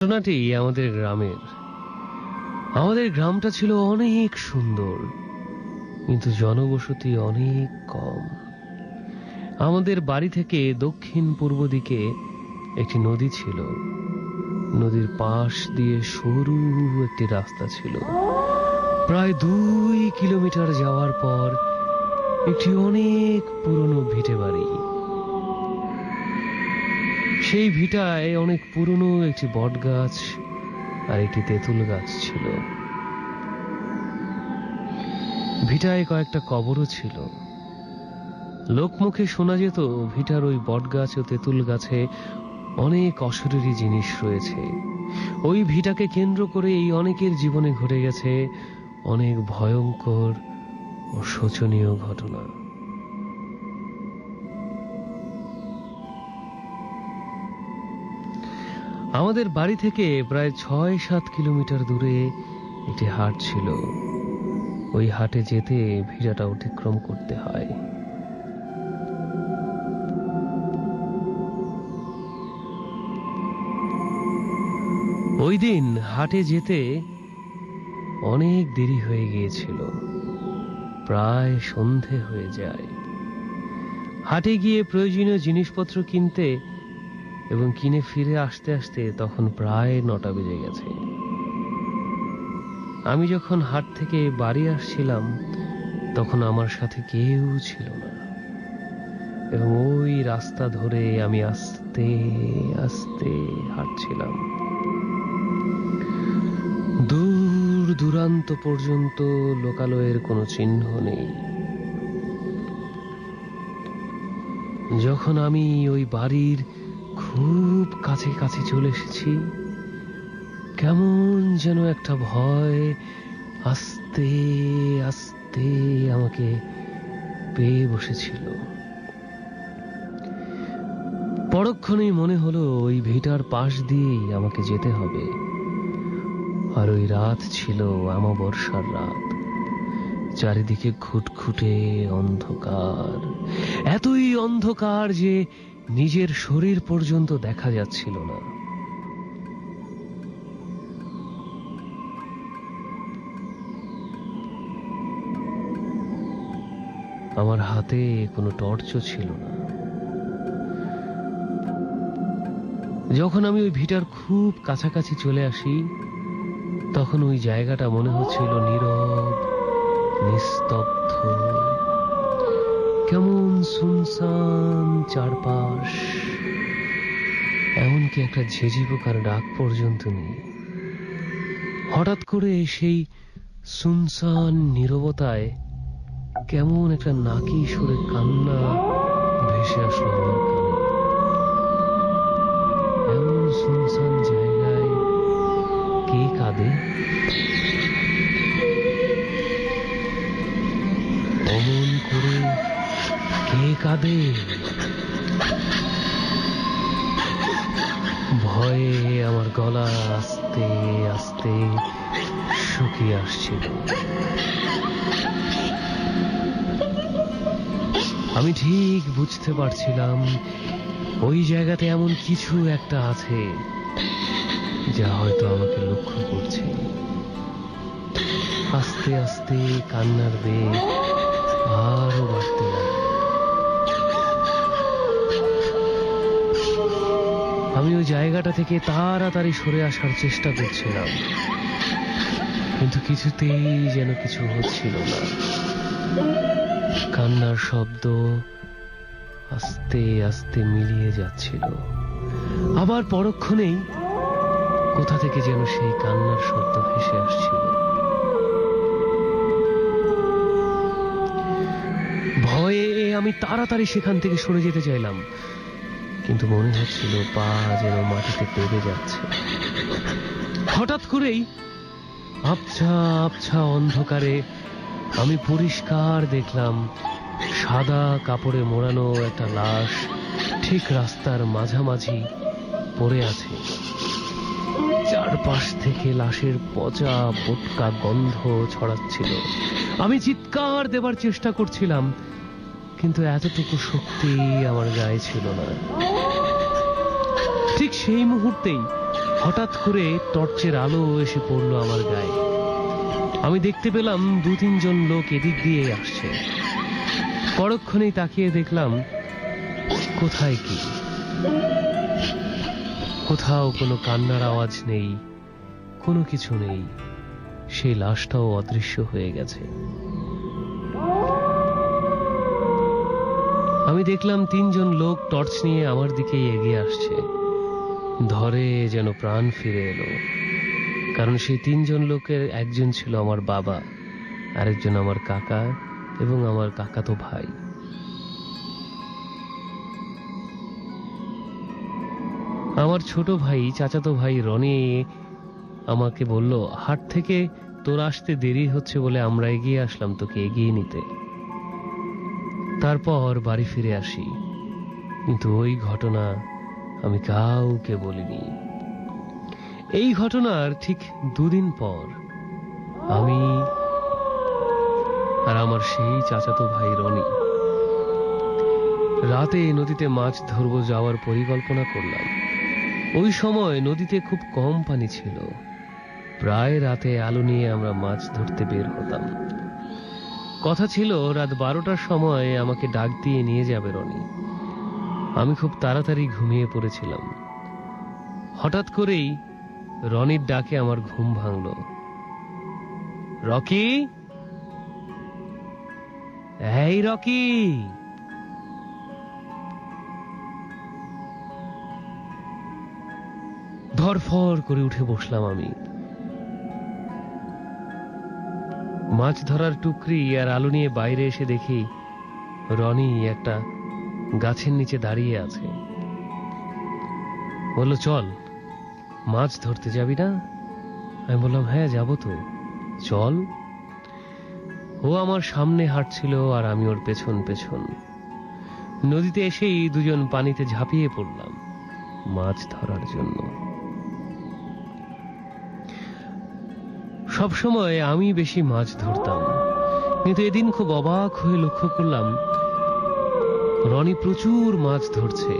ঘটনাটি আমাদের গ্রামের। আমাদের গ্রামটা ছিল অনেক সুন্দর, কিন্তু জনবসতি অনেক কম। আমাদের বাড়ি থেকে দক্ষিণ পূর্ব দিকে একটি নদী ছিল। নদীর পাশ দিয়ে সরু একটি রাস্তা ছিল। প্রায় দুই কিলোমিটার যাওয়ার পর একটি অনেক পুরনো ভিটে বাড়ি সেই ভিটায় অনেক পুরনো একটি বট গাছ আর একটি তেঁতুল গাছ ছিল। ভিটায় কয়েকটা কবরও ছিল। লোকমুখে শোনা যেত ভিটার ওই বট গাছ ও তেঁতুল গাছে অনেক অশরীরী জিনিস রয়েছে। ওই ভিটাকে কেন্দ্র করে এই অনেকের জীবনে ঘটে গেছে অনেক ভয়ঙ্কর ও শোচনীয় ঘটনা। আমাদের বাড়ি থেকে প্রায় ছয় সাত কিলোমিটার দূরে একটি হাট ছিল। ওই হাটে যেতে ভিড়াটা অতিক্রম করতে হয়। ওই দিন হাটে যেতে অনেক দেরি হয়ে গিয়েছিল। প্রায় সন্ধে হয়ে যায়। হাটে গিয়ে প্রয়োজনীয় জিনিসপত্র কিনতে এবং কিনে ফিরে আসতে আসতে তখন প্রায় নটা বেজে গেছে। আমি যখন হাট থেকে বাড়ি আসছিলাম, তখন আমার সাথে কেউ ছিল না। এবং ওই রাস্তা ধরে আমি আস্তে আস্তে হাঁটছিলাম। দূর দূরান্ত পর্যন্ত লোকালয়ের কোনো চিহ্ন নেই। যখন আমি ওই বাড়ির খুব কাছে কাছে চলে এসেছি। কেমন যেন একটা ভয় আস্তে আস্তে আমাকে পেয়ে বসেছিল। পরক্ষণেই মনে হলো ওই ভিটার পাশ দিয়েই আমাকে যেতে হবে। আর ওই রাত ছিল আমাবর্ষার রাত। চারিদিকে খুটখুটে অন্ধকার। এতই অন্ধকার যে নিজের শরীর পর্যন্ত দেখা যাচ্ছিল না। আমার হাতে কোনো টর্চও ছিল না। যখন আমি ওই ভিটার খুব কাছাকাছি চলে আসি, তখন ওই জায়গাটা মনে হচ্ছিল নীরব, নিস্তব্ধ, কেমন শুনসান চারপাশ। এমনকি একটা ঝেঁঝি পোকার ডাক পর্যন্ত নেই। হঠাৎ করে সেই শুনসান নিরবতায় কেমন একটা নাকি সুরে কান্না ভেসে আসলো আমার আস্তে শুকিয়ে আসছিল। আমি ঠিক বুঝতে পারছিলাম ওই জায়গাতে এমন কিছু একটা আছে যা হয়তো আমাকে লক্ষ্য করছে। আস্তে আস্তে কান্নার বেগ আরও বাড়তে আমি ওই জায়গাটা থেকে তাড়াতাড়ি সরে আসার চেষ্টা করছিলাম। কিন্তু কিছুতেই যেন কিছু হচ্ছিল না। কান্নার শব্দ আস্তে আস্তে মিলিয়ে যাচ্ছিল। আবার পরক্ষণেই কোথা থেকে যেন সেই কান্নার শব্দ ভেসে আসছিল। ভয়ে আমি তাড়াতাড়ি সেখান থেকে সরে যেতে চাইলাম। কিন্তু মনে হচ্ছিল পা যেন মাটিতে পেবে যাচ্ছে। হঠাৎ করেই আবছা আবছা অন্ধকারে আমি পরিষ্কার দেখলাম সাদা কাপড়ে মোড়ানো একটা লাশ ঠিক রাস্তার মাঝামাঝি পড়ে আছে। চারপাশ থেকে লাশের পচা বোটকা গন্ধ ছড়াচ্ছিল। আমি চিৎকার দেবার চেষ্টা করছিলাম কিন্তু এতটুকু শক্তি আমার গায়ে ছিল না। ঠিক সেই মুহূর্তেই হঠাৎ করে টর্চের আলো এসে পড়ল আমার গায়ে। আমি দেখতে পেলাম দু তিনজন লোক এদিক দিয়ে আসছে। পরক্ষণেই তাকিয়ে দেখলাম, কোথায় কি? কোথাও কোনো কান্নার আওয়াজ নেই, কোনো কিছু নেই। সেই লাশটাও অদৃশ্য হয়ে গেছে। আমি দেখলাম তিনজন লোক টর্চ নিয়ে আমার দিকে এগিয়ে আসছে। ধরে যেন প্রাণ ফিরে এলো। কারণ সেই তিনজন লোকের একজন ছিল আমার বাবা, আরেকজন আমার কাকা এবং আমার কাকাতো ভাই। আমার ছোট ভাই, চাচাতো ভাই রনি আমাকে বলল, হাট থেকে তোর আসতে দেরি হচ্ছে বলে আমরা এগিয়ে আসলাম তোকে এগিয়ে নিতে। তারপর বাড়ি ফিরে আসি। কিন্তু ওই ঘটনা আমি কাউকে বলিনি। এই ঘটনার ঠিক দুদিন পর আমি আর আমার সেই চাচাতো ভাই রনি রাতে নদীতে মাছ ধরবো যাওয়ার পরিকল্পনা করলাম। ওই সময় নদীতে খুব কম পানি ছিল। প্রায় রাতে আলো নিয়ে আমরা মাছ ধরতে বের হতাম। কথা ছিল, রাত বারোটার সময় আমাকে ডাক দিয়ে নিয়ে যাবে রনি। আমি খুব তাড়াতাড়ি ঘুমিয়ে পড়েছিলাম। হঠাৎ করেই রনির ডাকে আমার ঘুম ভাঙল। রকি? এই রকি! ধরফর করে উঠে বসলাম আমি। মাছ ধরার টুকরি আর আলু নিয়ে বাইরে এসে দেখি রনি একটা গাছের নিচে দাঁড়িয়ে আছে। বলল, চল, মাছ ধরতে যাবি না? আমি বললাম হ্যাঁ যাব তো। চল। ও আমার সামনে হাঁটছিল আর আমি ওর পেছন পেছন। নদীতে এসেই দুজন পানিতে ঝাঁপিয়ে পড়লাম মাছ ধরার জন্য। সবসময় আমি বেশি মাছ ধরতাম। কিন্তু এদিন খুব অবাক হয়ে লক্ষ্য করলাম, রনি প্রচুর মাছ ধরছে।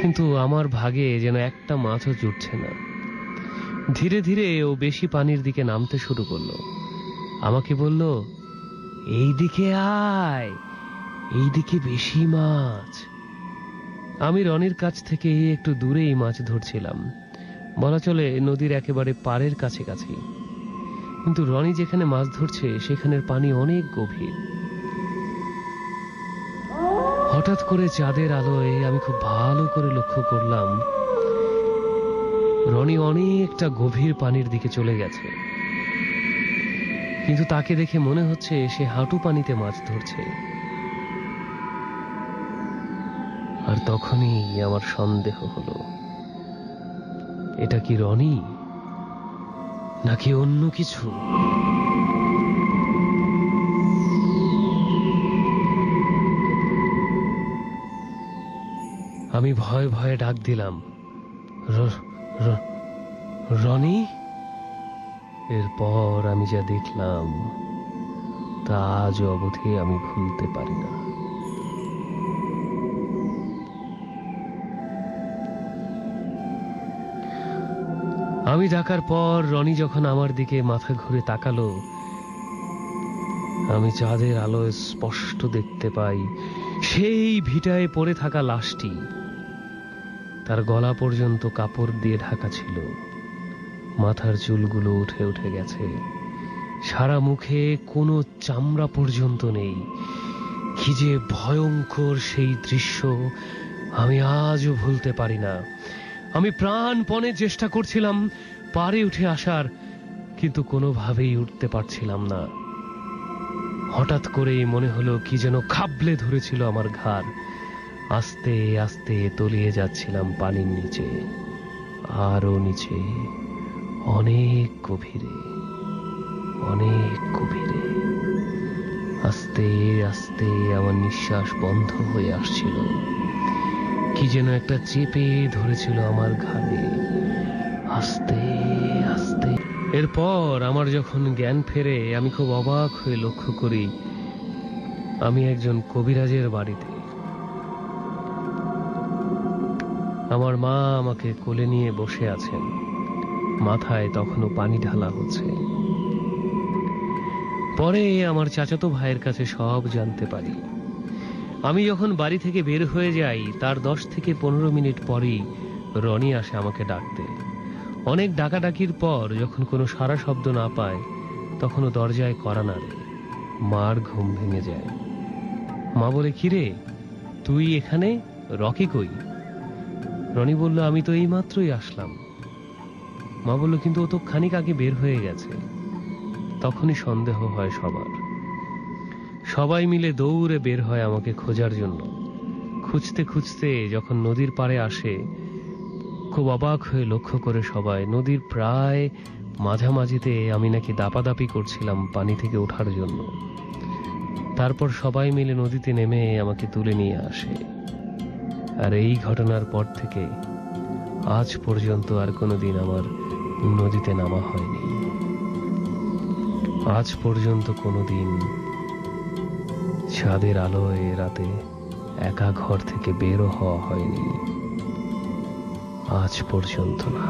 কিন্তু আমার ভাগে যেন একটা মাছও জুটছে না। ধীরে ধীরে ও বেশি পানির দিকে নামতে শুরু করল। আমাকে বলল এই দিকে আয় এই দিকে বেশি মাছ। আমি রনির কাছ থেকে একটু দূরেই মাছ ধরছিলাম। বলা চলে নদীর একেবারে পাড়ের কাছে কাছেই কিন্তু রনি যেখানে মাছ ধরছে, সেখানের পানি অনেক গভীর। হঠাৎ করে চাঁদের আলোয় আমি খুব ভালো করে লক্ষ্য করলাম, রনি অনেকটা গভীর পানির দিকে চলে গেছে। কিন্তু তাকে দেখে মনে হচ্ছে সে হাঁটু পানিতে মাছ ধরছে। আর তখনই আমার সন্দেহ হলো। এটা কি রনি? নাকি অন্য কিছু? আমি ভয়ে ভয়ে ডাক দিলাম, "র- র- রনি? এরপর আমি যা দেখলাম, তা আজ অবধি আমি ভুলতে পারি না। আমি ডাকার পর রনি যখন আমার দিকে মাথা ঘুরে তাকালো, আমি চাঁদের আলোয় স্পষ্ট দেখতে পাই সেই ভিটায় পড়ে থাকা লাশটি। তার গলা পর্যন্ত কাপড় দিয়ে ঢাকা ছিল। মাথার চুলগুলো উঠে উঠে গেছে। সারা মুখে কোনো চামড়া পর্যন্ত নেই। কি যে ভয়ঙ্কর সেই দৃশ্য আমি আজও ভুলতে পারি না। আমি প্রাণপণে চেষ্টা করছিলাম পারে উঠে আসার, কিন্তু কোনোভাবেই উঠতে পারছিলাম না। হঠাৎ করেই মনে হলো কি যেন খাবলে ধরেছিল আমার ঘাড়। আস্তে আস্তে তলিয়ে যাচ্ছিলাম পানির নিচে আরও নিচে, অনেক গভীরে অনেক গভীরে। আস্তে আস্তে আমার নিঃশ্বাস বন্ধ হয়ে আসছিল। কি যেন একটা চেপে ধরেছিল আমার ঘাড়ে। আস্তে আস্তে। এরপর আমার যখন জ্ঞান ফেরে, আমি খুব অবাক হয়ে লক্ষ্য করি, আমি একজন কবিরাজের বাড়িতে। আমার মা আমাকে কোলে নিয়ে বসে আছেন। মাথায় তখনও পানি ঢালা হচ্ছে। পরে আমার চাচাতো ভাইয়ের কাছে সব জানতে পারি। আমি যখন বাড়ি থেকে বের হয়ে যাই, তার দশ থেকে পনেরো মিনিট পরেই রনি আসে আমাকে ডাকতে। অনেক ডাকাডাকির পর যখন কোনো সারা শব্দ না পায়, তখনও দরজায় করা নাড়ে। মার ঘুম ভেঙে যায়। মা বলে, কিরে, তুই এখানে? রকি কই? রনি বলল, আমি তো এই মাত্রই আসলাম। মা বলল, কিন্তু ও তো খানিক আগে বের হয়ে গেছে। তখনই সন্দেহ হয় সবার। সবাই মিলে দৌড়ে বের হয় আমাকে খোঁজার জন্য। খুঁজতে খুঁজতে যখন নদীর পাড়ে আসে, খুব অবাক হয়ে লক্ষ্য করে সবাই, নদীর প্রায় মাঝামাঝিতে আমি নাকি দাপাদাপি করছিলাম পানি থেকে ওঠার জন্য। তারপর সবাই মিলে নদীতে নেমে আমাকে তুলে নিয়ে আসে। আর এই ঘটনার পর থেকে আজ পর্যন্ত আর কোনোদিন আমার নদীতে নামা হয়নি। আজ পর্যন্ত কোনোদিন ছাদের আলোয় রাতে একা ঘর থেকে বেরো হওয়া হয়নি। আজ পর্যন্ত না।